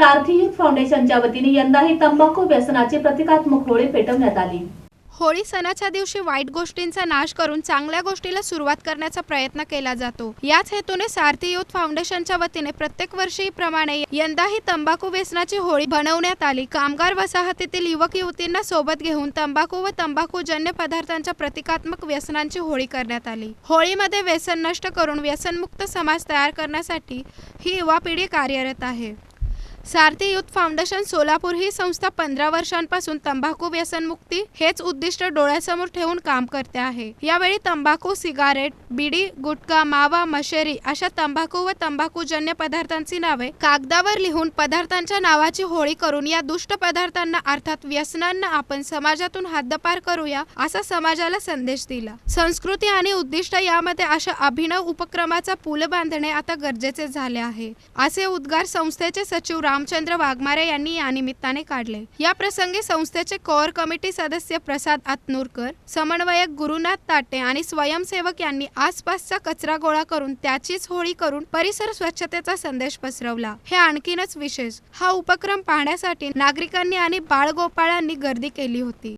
सारथी youth फाउंडेशनच्या वतीने यंदाही तंबाखू व्यसनाची प्रतिकात्मक होळी पेटवण्यात आली. होळी सणाच्या दिवशी वाईट गोष्टींचा नाश करून चांगल्या गोष्टीला सुरुवात करण्याचा प्रयत्न केला जातो. याच हेतूने सारथी युथ फाउंडेशनच्या वतीने प्रत्येक वर्षीप्रमाणे यंदाही तंबाखू व्यसनाची होळी बनवण्यात आली. कामगार वसाहतीतील युवक युवतींना सोबत घेऊन तंबाखू व तंबाखूजन्य पदार्थांच्या प्रतिकात्मक व्यसनांची होळी करण्यात आली. होळीमध्ये व्यसन नष्ट करून व्यसनमुक्त समाज तयार करण्यासाठी ही युवा पिढी कार्यरत आहे. सारथी युथ फाउंडेशन सोलापूर ही संस्था पंधरा वर्षांपासून तंबाखू व्यसनमुक्ती हेच उद्दिष्ट डोळ्यासमोर ठेवून काम करते आहे. यावेळी तंबाखू सिगारेट बिडी गुटखा मावा मशेरी अशा तंबाखू व तंबाखूजन्य पदार्थांची नावे कागदावर लिहून पदार्थांच्या नावाची होळी करून या दुष्ट पदार्थांना अर्थात व्यसनांना आपण समाजातून हद्दपार करूया असा समाजाला संदेश दिला. संस्कृती आणि उद्दिष्ट यामध्ये अशा अभिनव उपक्रमाचा पूल बांधणे आता गरजेचे झाले आहे. असे उद्गार संस्थेचे सचिव राम रामचंद्र वाघमारे यांनी या निमित्ताने काढले. या प्रसंगी संस्थेचे कोअर कमिटी सदस्य प्रसाद आतनूरकर समन्वयक गुरुनाथ ताटे आणि स्वयंसेवक यांनी आसपासचा कचरा गोळा करून त्याचीच होळी करून परिसर स्वच्छतेचा संदेश पसरवला. हे आणखीनच विशेष. हा उपक्रम पाहण्यासाठी नागरिकांनी आणि बाळगोपाळांनी गर्दी केली होती.